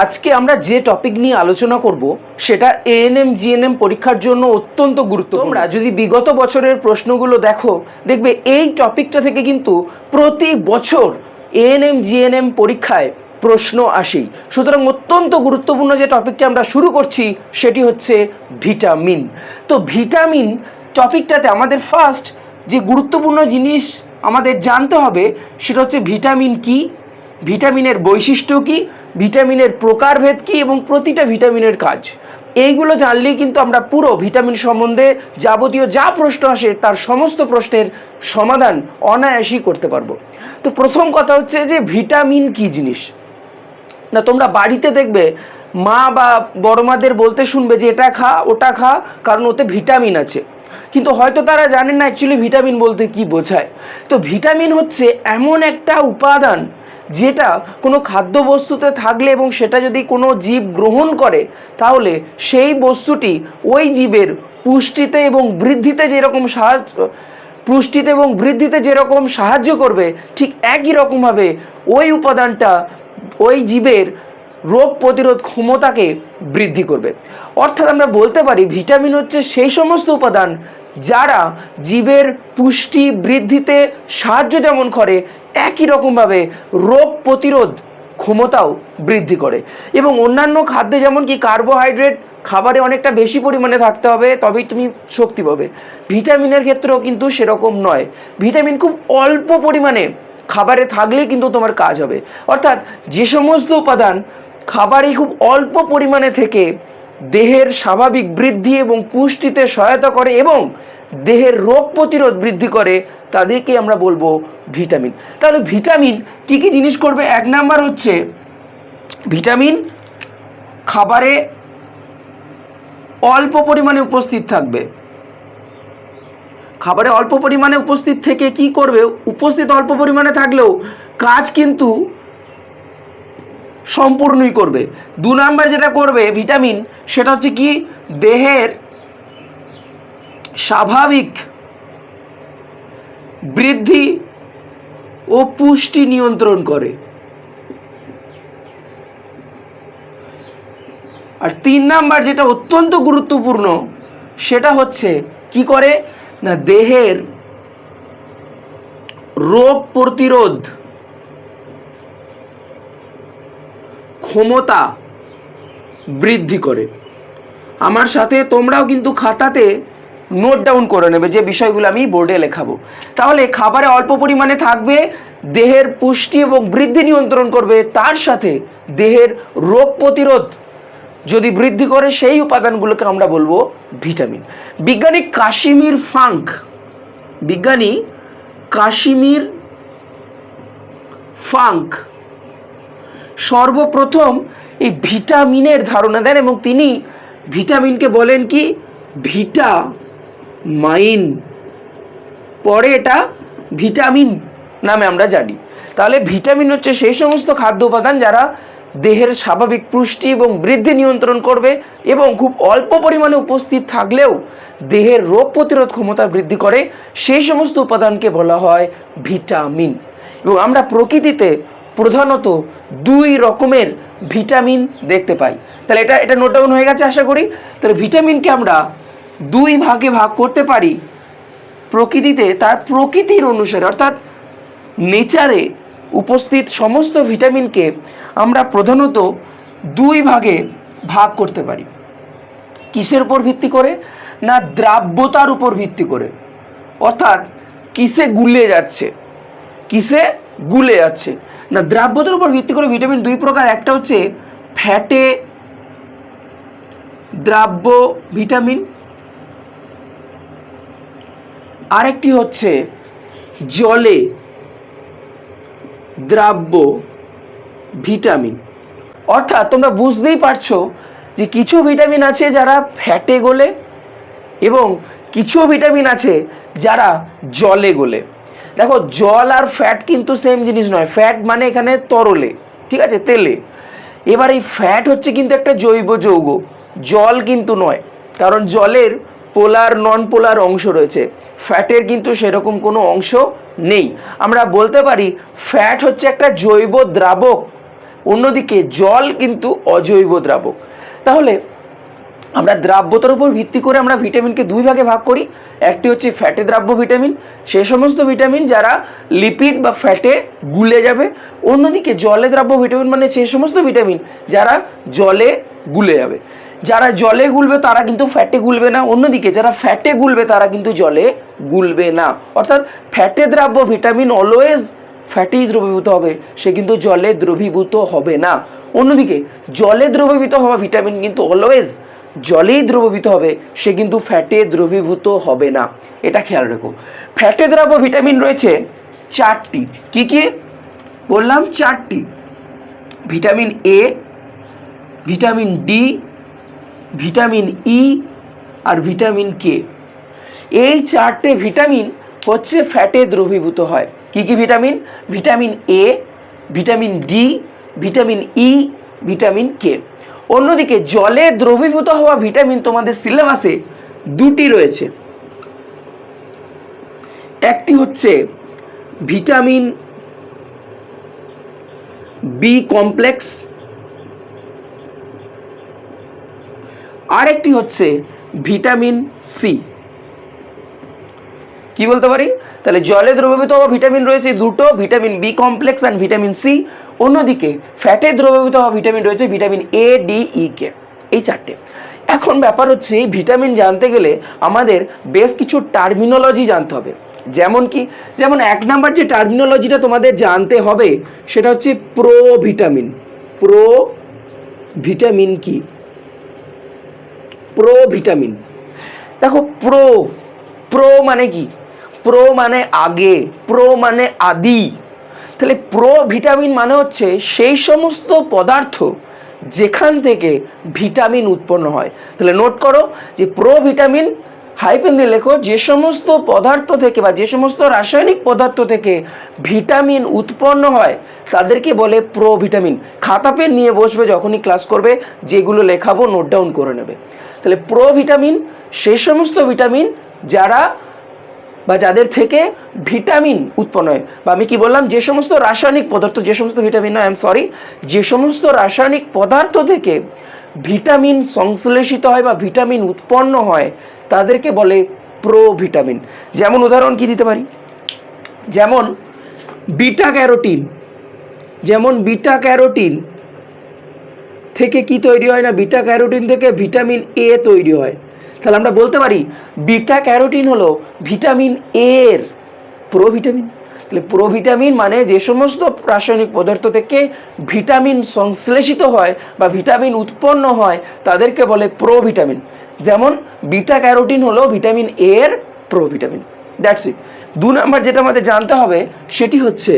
আজকে আমরা যে টপিক নিয়ে আলোচনা করব, সেটা এএনএম জিএনএম পরীক্ষার জন্য অত্যন্ত গুরুত্ব তোমরা যদি বিগত বছরের প্রশ্নগুলো দেখো, দেখবে এই টপিকটা থেকে কিন্তু প্রতি বছর এএনএম জিএনএম পরীক্ষায় প্রশ্ন আসেই। সুতরাং অত্যন্ত গুরুত্বপূর্ণ যে টপিকটা আমরা শুরু করছি, সেটি হচ্ছে ভিটামিন। তো ভিটামিন টপিকটাতে আমাদের ফার্স্ট যে গুরুত্বপূর্ণ জিনিস আমাদের জানতে হবে, সেটা হচ্ছে ভিটামিন কি? ভিটামিনের বৈশিষ্ট্য কি? ভিটামিনের প্রকারভেদ কি? এবং প্রতিটা ভিটামিনের কাজ। এইগুলো জানলেই কিন্তু আমরা পুরো ভিটামিন সম্বন্ধে যাবতীয় যা প্রশ্ন আসে তার সমস্ত প্রশ্নের সমাধান অনায়াসই করতে পারব। তো প্রথম কথা হচ্ছে যে ভিটামিন কি জিনিস? না, তোমরা বাড়িতে দেখবে মা বা বড় মাদের বলতে শুনবে যে এটা খা, ওটা খা, কারণ ওতে ভিটামিন আছে। কিন্তু হয়তো তারা জানেন না অ্যাকচুয়ালি ভিটামিন বলতে কি বোঝায়। তো ভিটামিন হচ্ছে এমন একটা উপাদান যেটা কোনো খাদ্যবস্তুতে থাকলে এবং সেটা যদি কোনো জীব গ্রহণ করে, তাহলে সেই বস্তুটি ওই জীবের পুষ্টিতে এবং বৃদ্ধিতে যেরকম সাহায্য, পুষ্টিতে এবং বৃদ্ধিতে যেরকম সাহায্য করবে, ঠিক একই রকমভাবে ওই উপাদানটা ওই জীবের রোগ প্রতিরোধ ক্ষমতাকে বৃদ্ধি করবে। অর্থাৎ আমরা বলতে পারি ভিটামিন হচ্ছে সেই সমস্ত উপাদান যারা জীবের পুষ্টি বৃদ্ধিতে সাহায্য যেমন করে, একই রকমভাবে রোগ প্রতিরোধ ক্ষমতাও বৃদ্ধি করে। এবং অন্যান্য খাদ্যে যেমন কি কার্বোহাইড্রেট খাবারে অনেকটা বেশি পরিমাণে থাকতে হবে, তবেই তুমি শক্তি পাবে। ভিটামিনের ক্ষেত্রেও কিন্তু সেরকম নয়। ভিটামিন খুব অল্প পরিমাণে খাবারে থাকলেই কিন্তু তোমার কাজ হবে। অর্থাৎ যে সমস্ত উপাদান খাবারে খুব অল্প পরিমাণে থেকে দেহের স্বাভাবিক বৃদ্ধি এবং পুষ্টিতে সহায়তা করে এবং দেহের রোগ প্রতিরোধ বৃদ্ধি করে, তাদেরকে আমরা বলব ভিটামিন। তাহলে ভিটামিন কী কী জিনিস করবে? এক নাম্বার হচ্ছে ভিটামিন খাবারে অল্প পরিমাণে উপস্থিত থাকবে। খাবারে অল্প পরিমাণে উপস্থিত থেকে কি করবে? উপস্থিত অল্প পরিমাণে থাকলেও কাজ কিন্তু সম্পূর্ণই করবে। দু নাম্বার যেটা করবে ভিটামিন, সেটা হচ্ছে কি? দেহের স্বাভাবিক বৃদ্ধি ও পুষ্টি নিয়ন্ত্রণ করে। আর তিন নাম্বার যেটা অত্যন্ত গুরুত্বপূর্ণ, সেটা হচ্ছে কি করে? না, দেহের রোগ প্রতিরোধ। ক্ষমতা বৃদ্ধি করে। আমার সাথে তোমরাও কিন্তু খাতাতে নোট ডাউন করে নেবে যে বিষয়গুলো আমি বোর্ডে লেখাবো। তাহলে খাবারে অল্প পরিমাণে থাকবে, দেহের পুষ্টি এবং বৃদ্ধি নিয়ন্ত্রণ করবে, তার সাথে দেহের রোগ প্রতিরোধ যদি বৃদ্ধি করে, সেই উপাদানগুলোকে আমরা বলব ভিটামিন বিজ্ঞানী কাশ্মীর ফাঙ্ক, বিজ্ঞানী কাশ্মীর ফাঙ্ক সর্বপ্রথম এই ভিটামিনের ধারণা দেন এবং তিনি ভিটামিনকে বলেন কি? ভিটা মাইন পরে এটা ভিটামিন নামে আমরা জানি। তাহলে ভিটামিন হচ্ছে সেই সমস্ত খাদ্য উপাদান যারা দেহের স্বাভাবিক পুষ্টি এবং বৃদ্ধি নিয়ন্ত্রণ করবে এবং খুব অল্প পরিমাণে উপস্থিত থাকলেও দেহের রোগ প্রতিরোধ ক্ষমতা বৃদ্ধি করে, সেই সমস্ত উপাদানকে বলা হয় ভিটামিন। এবং আমরা প্রকৃতিতে প্রধানত দুই রকমের ভিটামিন দেখতে পাই। তাহলে এটা এটা নোট ডাউন হয়ে গেছে আশা করি। তাহলে ভিটামিনকে আমরা দুই ভাগে ভাগ করতে পারি প্রকৃতিতে, তার প্রকৃতির অনুসারে, অর্থাৎ নেচারে উপস্থিত সমস্ত ভিটামিনকে আমরা প্রধানত দুই ভাগে ভাগ করতে পারি। কিসের উপর ভিত্তি করে? না, দ্রাব্যতার উপর ভিত্তি করে। অর্থাৎ কিসে গুলে যাচ্ছে? কিসে গুলে যাচ্ছে। না দ্রাব্যতার উপর ভিত্তি করে ভিটামিন দুই প্রকার। একটা হচ্ছে ফ্যাটে দ্রাব্য ভিটামিন। আরেকটি হচ্ছে জলে দ্রাব্য ভিটামিন। অর্থাৎ তোমরা বুঝতেই পারছ যে কিছু ভিটামিন আছে যারা ফ্যাটে গোলে এবং কিছু ভিটামিন আছে যারা জলে গোলে। দেখো, জল আর ফ্যাট কিন্তু সেম জিনিস নয়। ফ্যাট মানে এখানে তরলে, ঠিক আছে, তেলে। এবার এই ফ্যাট হচ্ছে কিন্তু একটা জৈব যৌগ। জল কিন্তু নয়, কারণ জলের পোলার নন পোলার অংশ রয়েছে। ফ্যাটের কিন্তু সেরকম কোনো অংশ নেই। আমরা বলতে পারি ফ্যাট হচ্ছে একটা জৈব দ্রাবক। অন্যদিকে জল কিন্তু অজৈব দ্রাবক। তাহলে আমরা দ্রাব্যতার উপর ভিত্তি করে আমরা ভিটামিনকে দুই ভাগে ভাগ করি। একটি হচ্ছে ফ্যাটে দ্রাব্য ভিটামিন সে সমস্ত ভিটামিন যারা লিপিড বা ফ্যাটে গুলে যাবে, অন্যদিকে জলে দ্রাব্য ভিটামিন মানে সেই সমস্ত ভিটামিন যারা জলে গুলে যাবে। যারা জলে গুলবে তারা কিন্তু ফ্যাটে গুলবে না, অন্যদিকে যারা ফ্যাটে গুলবে তারা কিন্তু জলে গুলবে না। অর্থাৎ ফ্যাটে দ্রাব্য ভিটামিন অলওয়েজ ফ্যাটি দ্রবীভূত হবে, সে কিন্তু জলে দ্রবীভূত হবে না। অন্যদিকে জলে দ্রবীভূত হওয়া ভিটামিন কিন্তু অলওয়েজ জলেই দ্রবীভূত হবে, সে কিন্তু ফ্যাটে দ্রবীভূত হবে না। এটা খেয়াল রেখো। ফ্যাটে দ্রাব্য ভিটামিন রয়েছে চারটি। কি কি? বললাম চারটি। Vitamin A vitamin D vitamin E আর ভিটামিন কে এই চারটে ভিটামিন হচ্ছে ফ্যাটে দ্রবীভূত হয়। কি কি vitamin? Vitamin A vitamin D vitamin E vitamin K অন্যদিকে জলে দ্রবীভূত হওয়া ভিটামিন তোমাদের সিলেবাসে দুটি রয়েছে। একটি হচ্ছে ভিটামিন বি কমপ্লেক্স। আরেকটি হচ্ছে ভিটামিন সি। কি বলতে পারি? তাহলে জলে দ্রবীভূত হওয়া ভিটামিন রয়েছে দুটো, vitamin B complex and vitamin C. অন্যদিকে ফ্যাটে দ্রবীভূত হওয়া ভিটামিন রয়েছে ভিটামিন এ ডি ই কে এই চারটে। এখন ব্যাপার হচ্ছে এই ভিটামিন জানতে গেলে আমাদের বেশ কিছু টার্মিনোলজি জানতে হবে। যেমন কি, যেমন এক নাম্বার যে টার্মিনোলজিটা তোমাদের জানতে হবে, সেটা হচ্ছে প্রো ভিটামিন প্রো ভিটামিন কি? প্রো ভিটামিন দেখো প্রো প্রো মানে কি? প্রো মানে আগে প্রো মানে আদি। তাহলে প্রো ভিটামিন মানে হচ্ছে সেই সমস্ত পদার্থ যেখান থেকে ভিটামিন উৎপন্ন হয়। তাহলে নোট করো যে প্রো ভিটামিন হাইপেন দিয়ে লেখো, যে সমস্ত পদার্থ থেকে বা যে সমস্ত রাসায়নিক পদার্থ থেকে ভিটামিন উৎপন্ন হয়, তাদেরকে বলে প্রো ভিটামিন খাতা পেন নিয়ে বসবে যখনই ক্লাস করবে, যেগুলো লেখাবো নোট ডাউন করে নেবে। তাহলে প্রো ভিটামিন সেই সমস্ত ভিটামিন যারা বা যাদের থেকে ভিটামিন উৎপন্ন হয়। বা আমি কি বললাম, যে সমস্ত রাসায়নিক পদার্থ, যে সমস্ত ভিটামিন, আই এম সরি, যে সমস্ত রাসায়নিক পদার্থ থেকে ভিটামিন সংশ্লেষিত হয় বা ভিটামিন উৎপন্ন হয়, তাদেরকে বলে প্রো ভিটামিন যেমন উদাহরণ কি দিতে পারি? যেমন বিটা ক্যারোটিন, যেমন বিটা ক্যারোটিন থেকে কি তৈরি হয় না? বিটা ক্যারোটিন থেকে ভিটামিন এ তৈরি হয়। তাহলে আমরা বলতে পারি বিটা ক্যারোটিন হলো ভিটামিন এর প্রোভিটামিন। তাহলে প্রোভিটামিন মানে যে সমস্ত রাসায়নিক পদার্থ থেকে ভিটামিন সংশ্লেষিত হয় বা ভিটামিন উৎপন্ন হয়, তাদেরকে বলে প্রোভিটামিন। যেমন বিটা ক্যারোটিন হলো ভিটামিন এর প্রোভিটামিন। দ্যাটস ইট দু নম্বর যেটা আমাদের জানতে হবে, সেটি হচ্ছে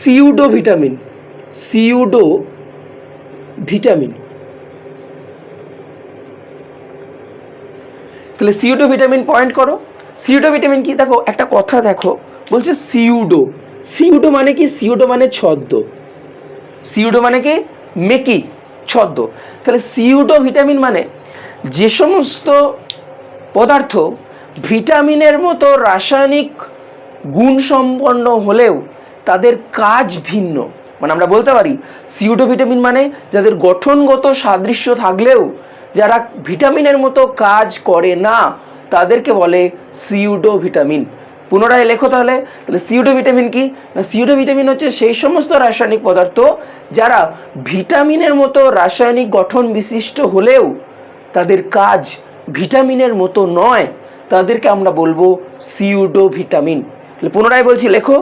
সিউডো ভিটামিন সিউডো ভিটামিন তাহলে সিউডো ভিটামিন পয়েন্ট করো। সিউডো ভিটামিন কি? দেখো, একটা কথা দেখো। বলছে সিউডো। সিউডো মানে কি? সিউডো মানে ছদ্ম। সিউডো মানে কি? মেকি, ছদ্ম। তাহলে সিউডো ভিটামিন মানে যে সমস্ত পদার্থ ভিটামিনের মতো রাসায়নিক গুণ সম্পন্ন হলেও তাদের কাজ ভিন্ন। মানে আমরা বলতে পারি সিউডো ভিটামিন মানে যাদের গঠনগত সাদৃশ্য থাকলেও যারা ভিটামিনের মতো কাজ করে না, তাদেরকে বলে সিউডো ভিটামিন পুনরায় লেখো তাহলে তাহলে সিউডো ভিটামিন কি? না সিউডো ভিটামিন হচ্ছে সেই সমস্ত রাসায়নিক পদার্থ যারা ভিটামিনের মতো রাসায়নিক গঠন বিশিষ্ট হলেও তাদের কাজ ভিটামিনের মতো নয়, তাদেরকে আমরা বলব সিউডো ভিটামিন তাহলে পুনরায় বলছি, লেখো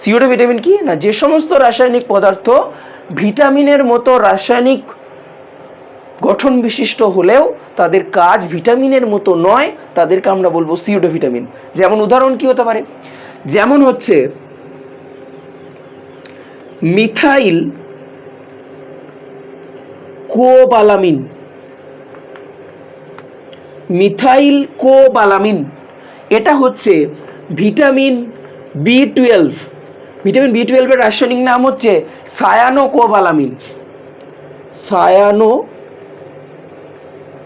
সিউডো ভিটামিন কি? না, যে সমস্ত রাসায়নিক পদার্থ ভিটামিনের মতো রাসায়নিক গঠন বিশিষ্ট হলেও তাদের কাজ ভিটামিনের মতো নয়, তাদেরকে আমরা বলব সিউডো ভিটামিন যেমন উদাহরণ কি হতে পারে? যেমন হচ্ছে, মিথাইল কোবালামিন। মিথাইল কোবালামিন, এটা হচ্ছে vitamin B twelve. Vitamin B টুয়েলভের রাসায়নিক নাম হচ্ছে সায়ানো কোবালামিন সায়ানো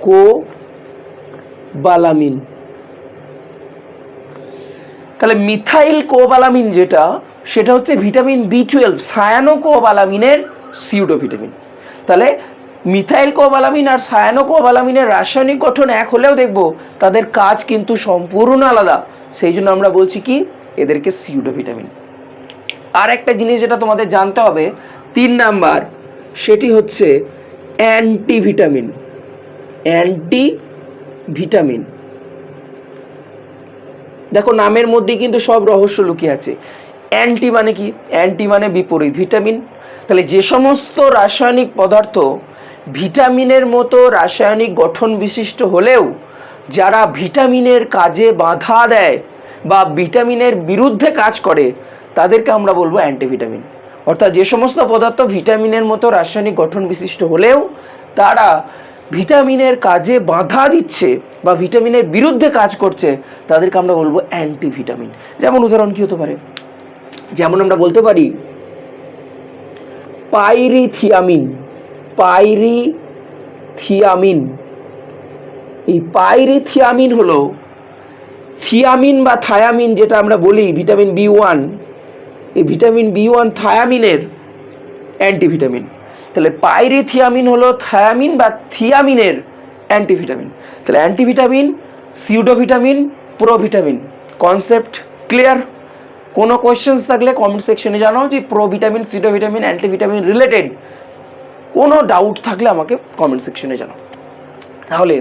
কোবালামিন তাহলে মিথাইল কোবালামিন যেটা, সেটা হচ্ছে ভিটামিন বি টুয়েলভ, সায়ানোকোবালামিনের সিউডোভিটামিন। তাহলে মিথাইল কোবালামিন আর সায়ানোকোবালামিনের রাসায়নিক গঠন এক হলেও দেখব, তাদের কাজ কিন্তু সম্পূর্ণ আলাদা। সেই জন্য আমরা বলছি কি, এদেরকে সিউডো ভিটামিন আর একটা জিনিস যেটা তোমাদের জানতে হবে, তিন নাম্বার, সেটি হচ্ছে অ্যান্টিভিটামিন। অ্যান্টি ভিটামিন দেখো, নামের মধ্যে কিন্তু সব রহস্য লুকিয়ে আছে। অ্যান্টি মানে কি? অ্যান্টি মানে বিপরীত ভিটামিন তাহলে যে সমস্ত রাসায়নিক পদার্থ ভিটামিনের মতো রাসায়নিক গঠন বিশিষ্ট হলেও যারা ভিটামিনের কাজে বাধা দেয় বা ভিটামিনের বিরুদ্ধে কাজ করে, তাদেরকে আমরা বলব অ্যান্টিভিটামিন অর্থাৎ যে সমস্ত পদার্থ ভিটামিনের মতো রাসায়নিক গঠন বিশিষ্ট হলেও তারা ভিটামিনের কাজে বাধা দিচ্ছে বা ভিটামিনের বিরুদ্ধে কাজ করছে, তাদেরকে আমরা বলব অ্যান্টি ভিটামিন যেমন উদাহরণ কী হতে পারে? যেমন আমরা বলতে পারি, পাইরিথিয়ামিন পাইরিথিয়ামিন। এই পাইরিথিয়ামিন হলো থিয়ামিন বা থায়ামিন যেটা আমরা বলি, ভিটামিন বি ওয়ান। এই ভিটামিন বি ওয়ান থায়ামিনের অ্যান্টিভিটামিন। তাহলে পাইরিথিয়ামিন হলো থায়ামিন বা থিয়ামিনের অ্যান্টিভিটামিন। তাহলে antivitamin, pseudovitamin, provitamin. Concept clear কোনো কোয়েশ্চেন্স থাকলে কমেন্ট সেকশনে জানাও যে প্রোভিটামিন সিডোভিটামিন অ্যান্টিভিটামিন রিলেটেড কোনো ডাউট থাকলে আমাকে কমেন্ট সেকশনে জানাও। তাহলে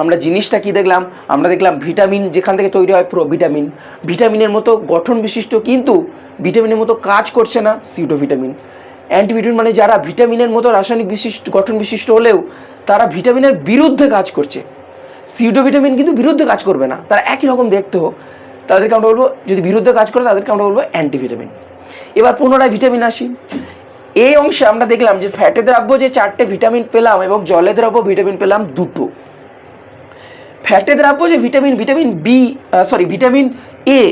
আমরা জিনিসটা কি দেখলাম? আমরা দেখলাম ভিটামিন যেখান থেকে তৈরি হয় প্রোভিটামিন। ভিটামিনের মতো গঠন বিশিষ্ট কিন্তু ভিটামিনের মতো কাজ করছে না সিউডোভিটামিন। অ্যান্টিভিটামিন মানে যারা ভিটামিনের মতো রাসায়নিক বিশিষ্ট, গঠন বিশিষ্ট হলেও তারা ভিটামিনের বিরুদ্ধে কাজ করছে। সিউডো ভিটামিন কিন্তু বিরুদ্ধে কাজ করবে না। তারা একই রকম দেখতে হোক। তাদেরকে আমরা বলব, যদি বিরুদ্ধে কাজ করে, তাদেরকে আমরা বলব অ্যান্টিভিটামিন। এবার পুনরায় ভিটামিন আসি। এই অংশে আমরা দেখলাম যে ফ্যাটে দ্রাব্য যে চারটে ভিটামিন পেলাম এবং জলে দ্রাব্য ভিটামিন পেলাম দুটো। ফ্যাটে দ্রাব্য যে vitamin vitamin B sorry vitamin A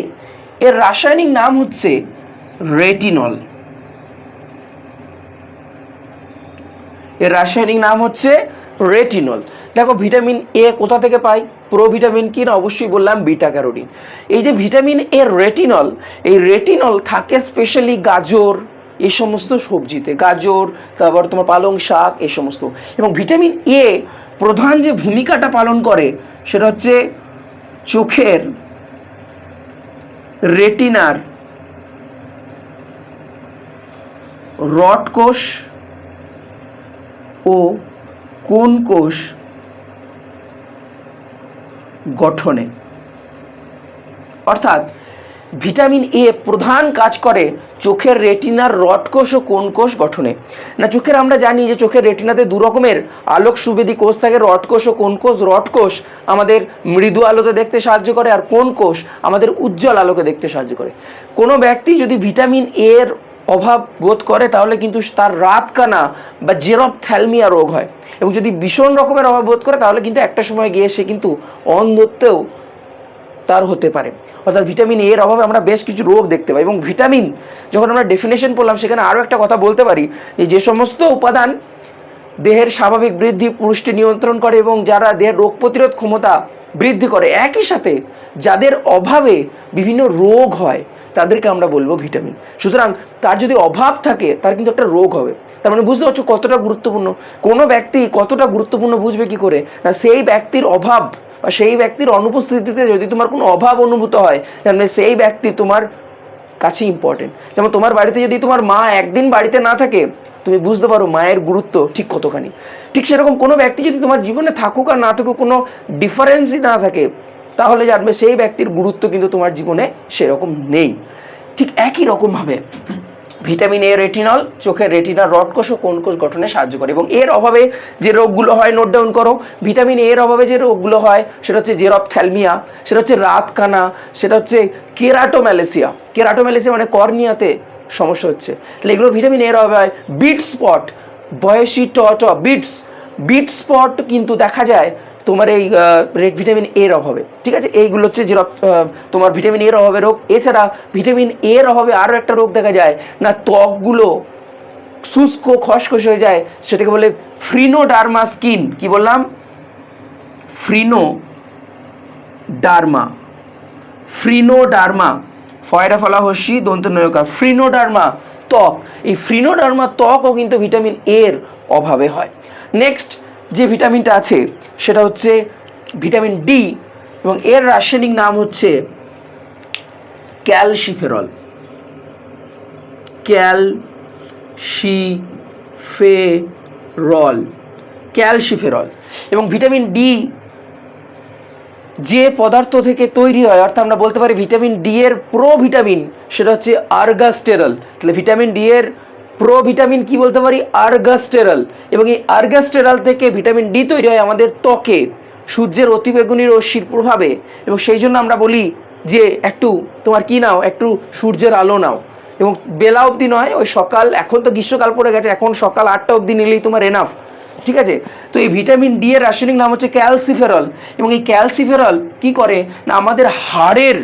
এর রাসায়নিক নাম হচ্ছে রেটিনল। এর রাসায়নিক নাম হচ্ছে রেটিনল দেখো ভিটামিন এ কোথা থেকে পাই? প্রো ভিটামিন কি না? অবশ্যই বললাম বিটা ক্যারোটিন এই যে ভিটামিন এ রেটিনল এই রেটিনল থাকে স্পেশালি গাজর, এই সমস্ত সবজিতে। গাজর, তারপর তোমার পালং শাক, এই সমস্ত। এবং ভিটামিন এ প্রধান যে ভূমিকাটা পালন করে, সেটা হচ্ছে চোখের রেটিনার রড কোষ ও কোন কোষ গঠনে? অর্থাৎ ভিটামিন এ প্রধান কাজ করে চোখের রেটিনার রড কোষ ও কোন কোষ গঠনে। না, চোখের আমরা জানি যে চোখের রেটিনাতে দু রকমের আলোক সুবেদী কোষ থাকে, রড কোষ ও কোন কোষ, রড কোষ আমাদের মৃদু আলোতে দেখতে সাহায্য করে আর কোন কোষ আমাদের উজ্জ্বল আলোকে দেখতে সাহায্য করে। কোনো ব্যক্তি যদি ভিটামিন এর অভাব বোধ করে, তাহলে কিন্তু তার রাত কানা বা জেরপ থ্যালমিয়া রোগ হয়। এবং যদি ভীষণ রকমের অভাব বোধ করে, তাহলে কিন্তু একটা সময় গিয়ে সে কিন্তু অন্ধত্বেও তার হতে পারে। অর্থাৎ ভিটামিন এর অভাবে আমরা বেশ কিছু রোগ দেখতে পাই। এবং ভিটামিন, যখন আমরা ডেফিনেশন পড়লাম, সেখানে আরও একটা কথা বলতে পারি যে যে সমস্ত উপাদান দেহের স্বাভাবিক বৃদ্ধি, পুষ্টি নিয়ন্ত্রণ করে এবং যারা দেহের রোগ প্রতিরোধ ক্ষমতা বৃদ্ধি করে। একই সাথে যাদের অভাবে বিভিন্ন রোগ হয়, তাদেরকে আমরা বলব ভিটামিন। সুতরাং তার যদি অভাব থাকে, তার কিন্তু একটা রোগ হবে। তার মানে বুঝতে পারছ কতটা গুরুত্বপূর্ণ? কোনো ব্যক্তি কতটা গুরুত্বপূর্ণ বুঝবে কি করে? না, সেই ব্যক্তির অভাব বা সেই ব্যক্তির অনুপস্থিতিতে যদি তোমার কোনো অভাব অনুভূত হয়, তার মানে সেই ব্যক্তি তোমার কাছে ইম্পর্টেন্ট যেমন তোমার বাড়িতে যদি তোমার মা একদিন বাড়িতে না থাকে তুমি বুঝতে পারো মায়ের গুরুত্ব ঠিক কতখানি। ঠিক সেরকম কোনো ব্যক্তি যদি তোমার জীবনে থাকুক আর না থাকুক, কোনো ডিফারেন্সই না থাকে, তাহলে জানবে সেই ব্যক্তির গুরুত্ব কিন্তু তোমার জীবনে সেরকম নেই। ঠিক একই রকমভাবে ভিটামিন এ রেটিনল চোখের রেটিনার রড কোষ ও কোন কোষ গঠনে সাহায্য করে এবং এর অভাবে যে রোগগুলো হয় নোট ডাউন করো ভিটামিন এর অভাবে যে রোগগুলো হয়, সেটা হচ্ছে জেরপথ্যালমিয়া, সেটা হচ্ছে রাতকানা, সেটা হচ্ছে কেরাটোম্যালেসিয়া। কেরাটোম্যালেসিয়া মানে কর্নিয়াতে সমস্যা হচ্ছে। তাহলে এগুলো ভিটামিন এর অভাবে বিট স্পট বয়সী ট ট বিটস বিট স্পট কিন্তু দেখা যায় তোমার এই রেড ভিটামিন এর অভাবে। ঠিক আছে? এইগুলো হচ্ছে যে তোমার ভিটামিন এর অভাবে রোগ। এছাড়া ভিটামিন এর অভাবে আরও একটা রোগ দেখা যায়, না ত্বকগুলো শুষ্ক, খসখস হয়ে যায়, সেটাকে বলে ফ্রিনো ফ্রিনোডার্মা স্কিন কি বললাম? ফ্রিনো ডার্মা ফ্রিনোডার্মা। ফয়রা ফলা হস্যি দন্ত নয়কা ফ্রিনোডার্মা ত্বক। এই ফ্রিনোডার্মা ত্বকও কিন্তু ভিটামিন এর অভাবে হয়। নেক্সট যে ভিটামিনটা আছে, সেটা হচ্ছে ভিটামিন ডি এবং এর রাসায়নিক নাম হচ্ছে ক্যালসিফেরল। ক্যালসিফেরল। ক্যালসিফেরল। এবং ভিটামিন ডি যে পদার্থ থেকে তৈরি হয়, অর্থাৎ আমরা বলতে পারি ভিটামিন ডি এর প্রো ভিটামিন সেটা হচ্ছে আর্গাস্টেরল। তাহলে ভিটামিন ডি এর প্রো ভিটামিন কি বলতে পারি? আর্গাস্টেরল। এবং এই আর্গাস্টেরল থেকে ভিটামিন ডি তৈরি হয় আমাদের ত্বকে, সূর্যের অতিবেগুনি রশ্মির প্রভাবে। এবং সেই জন্য আমরা বলি যে একটু, তোমার কি নাও? একটু সূর্যের আলো নাও। এবং বেলা অবধি নয়, ওই সকাল, এখন তো গ্রীষ্মকাল পড়ে গেছে, এখন সকাল আটটা অবধি নিলেই তোমার এনাফ ঠিক আছে? তো এই ভিটামিন ডি এর রাসায়নিক নাম হচ্ছে ক্যালসিফেরল। এবং এই ক্যালসিফেরল কি করে? না, আমাদের হাড়ের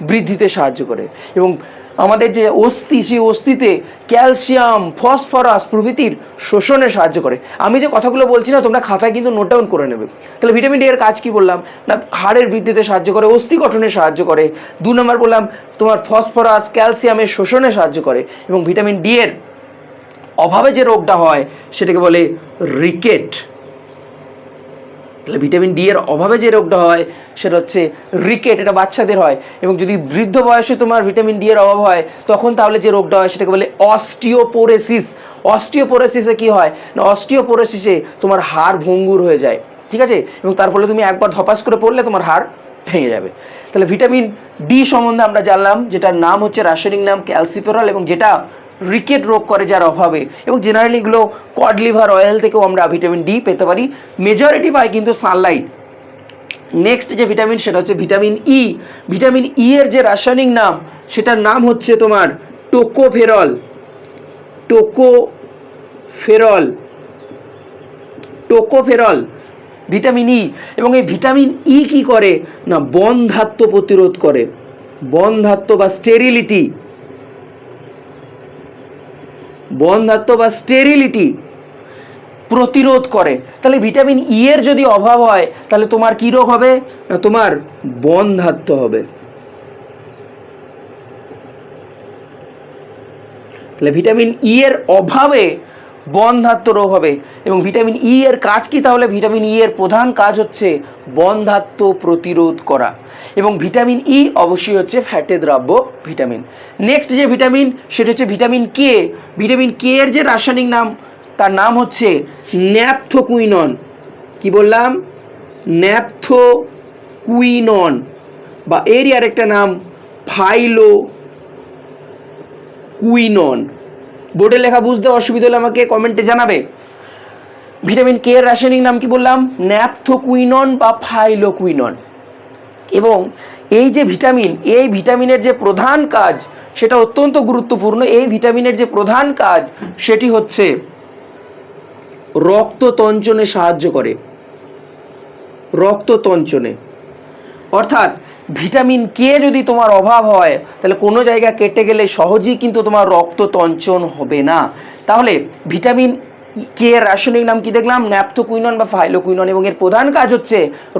বৃদ্ধিতে সাহায্য করে। এবং আমাদের যে অস্থি, সেই অস্থিতে ক্যালসিয়াম, ফসফরাস প্রভৃতির শোষণে সাহায্য করে। আমি যে কথাগুলো বলছি না, তোমরা খাতায় কিন্তু নোট ডাউন করে নেবে। তাহলে ভিটামিন ডি এর কাজ কি বললাম? না, হাড়ের বৃদ্ধিতে সাহায্য করে, অস্থি গঠনে সাহায্য করে। দু নম্বর বললাম, তোমার ফসফরাস, ক্যালসিয়ামের শোষণে সাহায্য করে। এবং ভিটামিন ডি এর অভাবে যে রোগটা হয়, সেটাকে বলে রিকেট। তাহলে ভিটামিন ডি এর অভাবে যে রোগটা হয়, সেটা হচ্ছে রিকেট, এটা বাচ্চাদের হয়। এবং যদি বৃদ্ধ বয়সে তোমার ভিটামিন ডি এর অভাব হয়, তখন তাহলে যে রোগটা হয়, সেটাকে বলে অস্টিওপোরেসিস। অস্টিওপোরেসিসে কি হয়? না, অস্টিওপোরেসিসে তোমার হাড় ভঙ্গুর হয়ে যায়। ঠিক আছে? এবং তার ফলে তুমি একবার ধপাস করে পড়লে তোমার হাড় ভেঙে যাবে। তাহলে ভিটামিন ডি সম্বন্ধে আমরা জানলাম, যেটার নাম হচ্ছে রাসায়নিক নাম ক্যালসিপেরল এবং যেটা রিকেট রোগ করে যার অভাবে। এবং জেনারেলি এগুলো কড লিভার অয়েল থেকেও আমরা ভিটামিন ডি পেতে পারি। মেজরিটি পাই কিন্তু সানলাইট নেক্সট যে ভিটামিন সেটা হচ্ছে ভিটামিন ই ভিটামিন ই এর যে রাসায়নিক নাম, সেটার নাম হচ্ছে তোমার tocopherol tocopherol tocopherol vitamin E এবং এই ভিটামিন ই কি করে? না, বন্ধাত্ম প্রতিরোধ করে। বন্ধাত্ম বা স্টেরিলিটি বন্ধাত্ম বা স্টেরিলিটি প্রতিরোধ করে। তাহলে ভিটামিন ই এর যদি অভাব হয়, তাহলে তোমার কী রোগ হবে? না, তোমার বন্ধাত্ম হবে। তাহলে ভিটামিন ই এর অভাবে বন্ধাত্ম রোগ হবে। এবং ভিটামিন ই এর কাজ কি তাহলে? ভিটামিন ই এর প্রধান কাজ হচ্ছে বন্ধাত্ম প্রতিরোধ করা। এবং ভিটামিন ই অবশ্যই হচ্ছে ফ্যাটে দ্রব্য ভিটামিন। নেক্সট যে ভিটামিন, সেটা হচ্ছে ভিটামিন কে ভিটামিন কে এর যে রাসায়নিক নাম, তার নাম হচ্ছে ন্যাপথোকুইনন। কি বললাম? ন্যাপথোকুইনন। বা এরই আরেকটা নাম ফাইলো কুইনন বোর্ডে লেখা বুঝতে অসুবিধা হলে আমাকে কমেন্টে জানাবে। ভিটামিন কে এর রাসায়নিক নাম কি বললাম? ন্যাপথোকুইনন বা ফাইলোকুইনন। এবং এই যে ভিটামিন, এই ভিটামিনের যে প্রধান কাজ, সেটা অত্যন্ত গুরুত্বপূর্ণ, এই ভিটামিনের যে প্রধান কাজ, সেটি হচ্ছে রক্ত তঞ্চনে সাহায্য করে। রক্ততঞ্চনে। অর্থাৎ ভিটামিন কে যদি তোমার অভাব হয়, তাহলে কোনো জায়গা কেটে গেলে সহজেই কিন্তু তোমার রক্ত তঞ্চন হবে না। তাহলে ভিটামিন কে রাসায়নিক নাম কি দেখলাম? ন্যাপথোকুইনন বা ফাইলোকুইনন এবং এর প্রধান কাজ হচ্ছে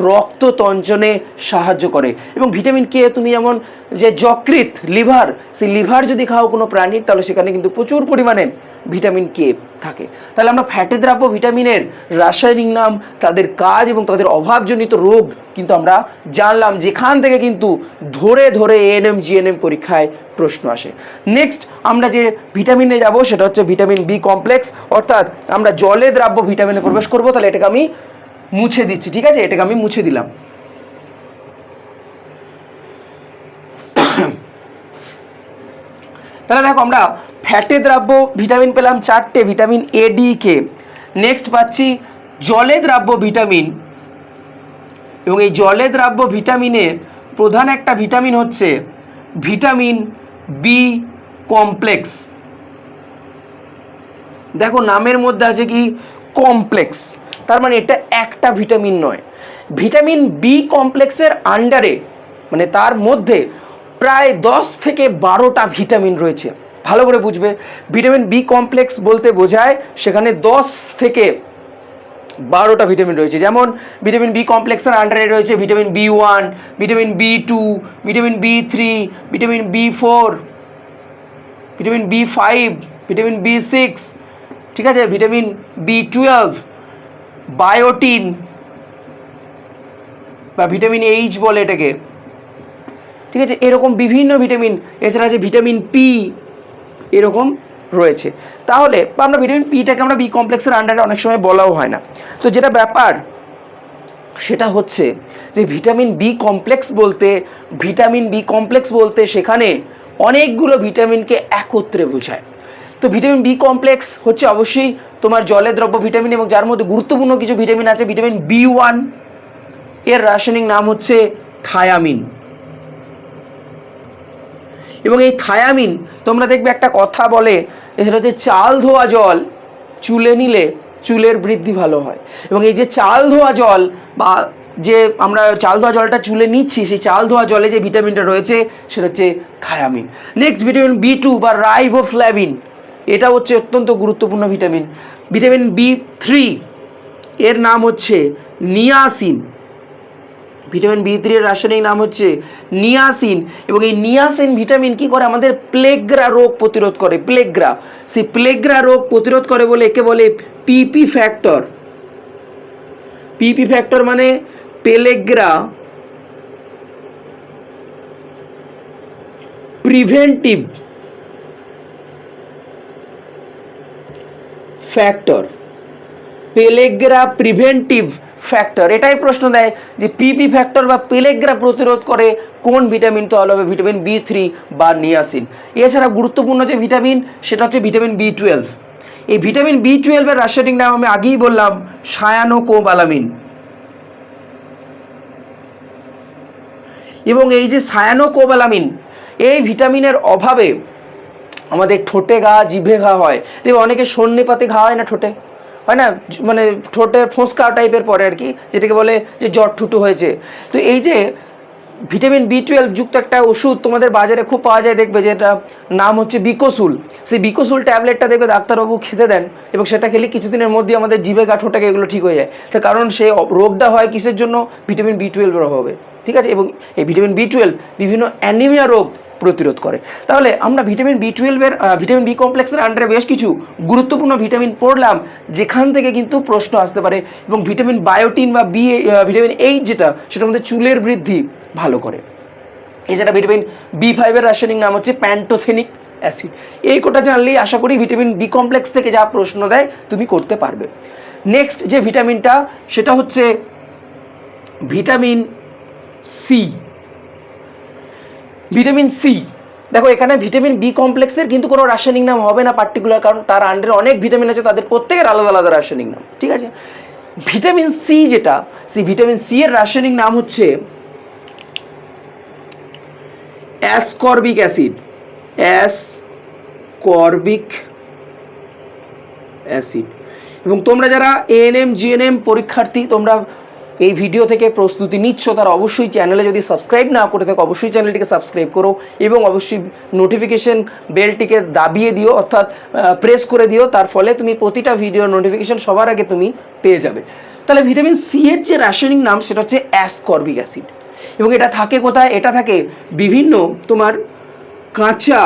রক্ত তঞ্চনে সাহায্য করে। এবং ভিটামিন কে তুমি যেমন যে যকৃত লিভার, সেই লিভার যদি খাও কোনো প্রাণীর, তাহলে সেখানে কিন্তু প্রচুর পরিমাণে ভিটামিন কে থাকে। তাহলে আমরা ফ্যাটে দ্রাব্য ভিটামিনের রাসায়নিক নাম, তাদের কাজ এবং তাদের অভাবজনিত রোগ কিন্তু আমরা জানলাম, যেখান থেকে কিন্তু ধরে ধরে এএনএম জিএনএম পরীক্ষায় প্রশ্ন আসে। নেক্সট আমরা যে ভিটামিনে যাব সেটা হচ্ছে ভিটামিন বি কমপ্লেক্স অর্থাৎ আমরা জলে দ্রাব্য ভিটামিনে প্রবেশ করব, তাহলে এটাকে আমি মুছে দিচ্ছি, ঠিক আছে? এটাকে আমি মুছে দিলাম। তাহলে দেখো আমরা ফ্যাটে দ্রাব্য, ভিটামিন পেলাম চারটে, vitamin A D K next পাচ্ছি জলে দ্রাব্য ভিটামিন। এবং এই জলে দ্রাব্য ভিটামিনের প্রধান একটা ভিটামিন হচ্ছে ভিটামিন বি কমপ্লেক্স। দেখো নামের মধ্যে আছে কি? কমপ্লেক্স। তার মানে এটা একটা ভিটামিন নয়। ভিটামিন বি কমপ্লেক্সের আন্ডারে মানে তার মধ্যে প্রায় দশ থেকে বারোটা ভিটামিন রয়েছে। ভালো করে বুঝবে। ভিটামিন বি কমপ্লেক্স বলতে বোঝায় সেখানে দশ থেকে বারোটা ভিটামিন রয়েছে। যেমন ভিটামিন বি কমপ্লেক্সের আন্ডারে রয়েছে vitamin B one, vitamin B two, vitamin B three, vitamin B four, vitamin B five, vitamin B six, ঠিক আছে? ভিটামিন বি টুয়েলভ, বায়োটিন বা ভিটামিন এইচ বলে এটাকে। ঠিক আছে? এরকম বিভিন্ন ভিটামিন, এছাড়া আছে ভিটামিন পি এরকম রয়েছে। তাহলে আমরা ভিটামিন পিটাকে আমরা বি কমপ্লেক্সের আন্ডারে অনেক সময় বলাও হয় না। তো যেটা ব্যাপার, সেটা হচ্ছে যে ভিটামিন বি কমপ্লেক্স বলতে, ভিটামিন বি কমপ্লেক্স বলতে সেখানে অনেকগুলো ভিটামিনকে একত্রে বোঝায়। তো ভিটামিন বি কমপ্লেক্স হচ্ছে অবশ্যই তোমার জলে দ্রব্য ভিটামিন এবং যার মধ্যে গুরুত্বপূর্ণ কিছু ভিটামিন আছে, ভিটামিন বি ওয়ানের রাসায়নিক নাম হচ্ছে থায়ামিন। এবং এই থায়ামিন, তোমরা দেখবে একটা কথা বলে সেটা হচ্ছে চাল ধোয়া জল, চুলে নিলে চুলের বৃদ্ধি ভালো হয়। এবং এই যে চাল ধোয়া জল বা যে আমরা চাল ধোয়া জলটা চুলে নিচ্ছি, সেই চাল ধোয়া জলে যে ভিটামিনটা রয়েছে, সেটা হচ্ছে thiamine. Next vitamin B two বা রাইবোফ্ল্যাভিন, এটা হচ্ছে অত্যন্ত গুরুত্বপূর্ণ ভিটামিন ভিটামিন বি থ্রি এর নাম হচ্ছে নিয়াসিন। ভিটামিন বি থ্রি এর রাসায়নিক নাম হচ্ছে নিয়াসিন। এবং এই নিয়াসিন ভিটামিন কি করে? আমাদের প্লেগ্রা রোগ প্রতিরোধ করে, প্লেগ্রা। সেই প্লেগ্রা রোগ প্রতিরোধ করে বলে একে বলে পিপি ফ্যাক্টর পিপি ফ্যাক্টর মানে pellagra preventive factor pellagra preventive factor এটাই প্রশ্ন দেয় যে পিপি ফ্যাক্টর বা পেলেগ্রা প্রতিরোধ করে কোন ভিটামিন তাহলে হবে ভিটামিন বি থ্রি বা নিয়াসিন এছাড়া গুরুত্বপূর্ণ যে ভিটামিন সেটা হচ্ছে ভিটামিন বি টুয়েলভ এই ভিটামিন বি টুয়েলভের রাসায়নিক নাম আমি আগেই বললাম সায়ানো সায়ানোকোবালামিন এবং এই যে সায়ানোকোবালামিন এই ভিটামিনের অভাবে আমাদের ঠোঁটে ঘা জিভে ঘা হয়। দেখবে অনেকে সন্নিপাতে ঘা হয় না ঠোঁটে? হয় না? মানে ঠোঁটে ফোঁসকা টাইপের পরে আর কি, যেটাকে বলে যে জ্বর ঠুটু হয়েছে। তো এই যে ভিটামিন বি টুয়েলভ যুক্ত একটা ওষুধ তোমাদের বাজারে খুব পাওয়া যায়, দেখবে যেটা নাম হচ্ছে বিকোসুল। সেই বিকোসুল ট্যাবলেটটা দেখবে ডাক্তারবাবু খেতে দেন এবং সেটা খেলে কিছুদিনের মধ্যে আমাদের জিভে, গা ঠোঁটাকে এগুলো ঠিক হয়ে যায়। তার কারণ সেই রোগটা হয় কিসের জন্য? ভিটামিন বি টুয়েলভের অভাবে। ঠিক আছে? এবং এই ভিটামিন বি টুয়েলভ বিভিন্ন অ্যানিমিয়া রোগ প্রতিরোধ করে। তাহলে আমরা ভিটামিন বি টুয়েলভের ভিটামিন বি কমপ্লেক্সের আন্ডারে বেশ কিছু গুরুত্বপূর্ণ ভিটামিন পড়লাম, যেখান থেকে কিন্তু প্রশ্ন আসতে পারে এবং ভিটামিন বায়োটিন বা বি ভিটামিন এইচ যেটা সেটা আমাদের চুলের বৃদ্ধি ভালো করে। এছাড়া ভিটামিন বি ফাইভের রাসায়নিক নাম হচ্ছে প্যান্টোথেনিক অ্যাসিড এই কোটা জানলেই আশা করি ভিটামিন বি কমপ্লেক্স থেকে যা প্রশ্ন দেয়, তুমি করতে পারবে। নেক্সট যে ভিটামিনটা, সেটা হচ্ছে ভিটামিন সি ভিটামিন সি দেখো, এখানে ভিটামিন বি কমপ্লেক্সের কিন্তু কোনো রাসায়নিক নাম হবে না পার্টিকুলার কারণ তার আন্ডারে অনেক ভিটামিন আছে, তাদের প্রত্যেকের আলাদা আলাদা রাসায়নিক নাম, ঠিক আছে? ভিটামিন সি যেটা, সেই ভিটামিন সি এর রাসায়নিক নাম হচ্ছে অ্যাসকর্বিক অ্যাসিড অ্যাসকর্বিক অ্যাসিড এবং তোমরা যারা এএনএম জিএনএম পরীক্ষার্থী, তোমরা এই ভিডিও থেকে প্রস্তুতি নিচ্ছ, তারা অবশ্যই চ্যানেলে যদি সাবস্ক্রাইব না করে থাকো, অবশ্যই চ্যানেলটিকে সাবস্ক্রাইব করো এবং অবশ্যই নোটিফিকেশন বেলটিকে দাবিয়ে দিও, অর্থাৎ প্রেস করে দিও, তার ফলে তুমি প্রতিটা ভিডিওর নোটিফিকেশন সবার আগে তুমি পেয়ে যাবে। তাহলে ভিটামিন সি এর যে রাসায়নিক নাম, সেটা হচ্ছে অ্যাসকর্বিক অ্যাসিড এবং এটা থাকে কোথায়? এটা থাকে বিভিন্ন তোমার কাঁচা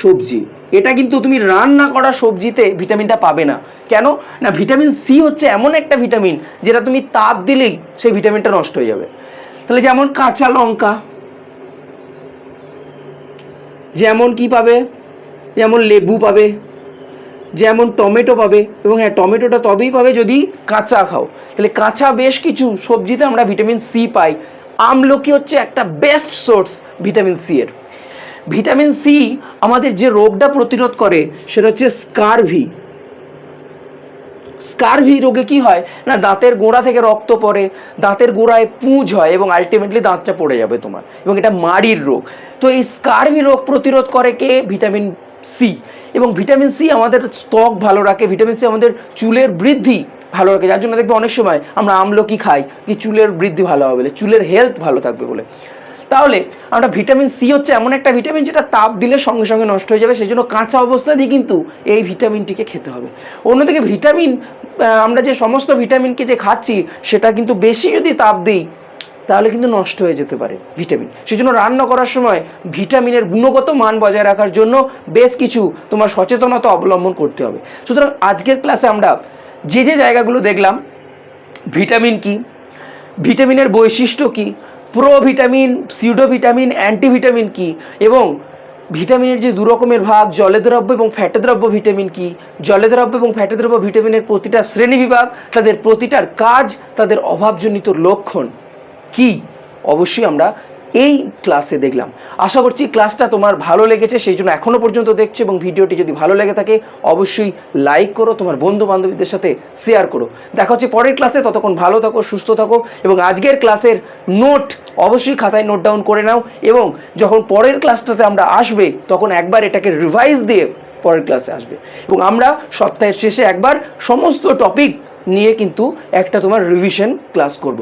সবজি। এটা কিন্তু তুমি রান্না করা সবজিতে ভিটামিনটা পাবে না। কেন? না ভিটামিন সি হচ্ছে এমন একটা ভিটামিন যেটা তুমি তাপ দিলেই সেই ভিটামিনটা নষ্ট হয়ে যাবে। তাহলে যেমন কাঁচা লঙ্কা, যেমন কি পাবে? যেমন লেবু পাবে, যেমন টমেটো পাবে এবং হ্যাঁ টমেটোটা তবেই পাবে যদি কাঁচা খাও। তাহলে কাঁচা বেশ কিছু সবজিতে আমরা ভিটামিন সি পাই। আমলকি হচ্ছে একটা বেস্ট সোর্স ভিটামিন সি এর। ভিটামিন সি আমাদের যে রোগটা প্রতিরোধ করে, সেটা হচ্ছে স্কারভি। স্কারভি রোগে কি হয়? না, দাঁতের গোড়া থেকে রক্ত পড়ে, দাঁতের গোড়ায় পুঁজ হয় এবং আলটিমেটলি দাঁতটা পড়ে যাবে তোমার, এবং এটা মাড়ির রোগ। তো এই স্কারভি রোগ প্রতিরোধ করে কে? Vitamin C. এবং ভিটামিন সি আমাদের ত্বক ভালো রাখে, ভিটামিন সি আমাদের চুলের বৃদ্ধি ভালো রাখে। যার জন্য দেখবে অনেক সময় আমরা আমলকি খাই, কি চুলের বৃদ্ধি ভালো হবে বলে, চুলের হেলথ ভালো থাকবে বলে। তাহলে আমরা ভিটামিন সি হচ্ছে এমন একটা ভিটামিন যেটা তাপ দিলে সঙ্গে সঙ্গে নষ্ট হয়ে যাবে সেই জন্য কাঁচা অবস্থাতেই কিন্তু এই ভিটামিনটিকে খেতে হবে। অন্যদিকে ভিটামিন আমরা যে সমস্ত ভিটামিনকে যে খাচ্ছি, সেটা কিন্তু বেশি যদি তাপ দিই, তাহলে কিন্তু নষ্ট হয়ে যেতে পারে ভিটামিন। সেই জন্য রান্না করার সময় ভিটামিনের গুণগত মান বজায় রাখার জন্য বেশ কিছু তোমার সচেতনতা অবলম্বন করতে হবে। সুতরাং আজকের ক্লাসে আমরা যে যে জায়গাগুলো দেখলাম, ভিটামিন কি, ভিটামিনের বৈশিষ্ট্য কি pro vitamin pseudo vitamin antivitamin কি? এবং ভিটামিনের যে দুরকমের ভাগ জলে দ্রব্য এবং ফ্যাটে দ্রব্য ভিটামিন কি? জলে দ্রব্য এবং ফ্যাটে দ্রব্য ভিটামিনের প্রতিটা শ্রেণি বিভাগ, তাদের প্রতিটার কাজ, তাদের অভাবজনিত লক্ষণ কি? অবশ্যই আমরা এই ক্লাসে দেখলাম। আশা করছি ক্লাসটা তোমার ভালো লেগেছে, সেই জন্য এখনও পর্যন্ত দেখছ এবং ভিডিওটি যদি ভালো লেগে থাকে, অবশ্যই লাইক করো, তোমার বন্ধু বান্ধবীদের সাথে শেয়ার করো। দেখা হচ্ছে পরের ক্লাসে ততক্ষণ ভালো থাকো, সুস্থ থাকো এবং আজকের ক্লাসের নোট অবশ্যই খাতায় নোট ডাউন করে নাও এবং যখন পরের ক্লাসটাতে আমরা আসবে, তখন একবার এটাকে রিভাইজ দিয়ে পরের ক্লাসে আসবে। এবং আমরা সপ্তাহের শেষে একবার সমস্ত টপিক নিয়ে কিন্তু একটা তোমার রিভিশন ক্লাস করব।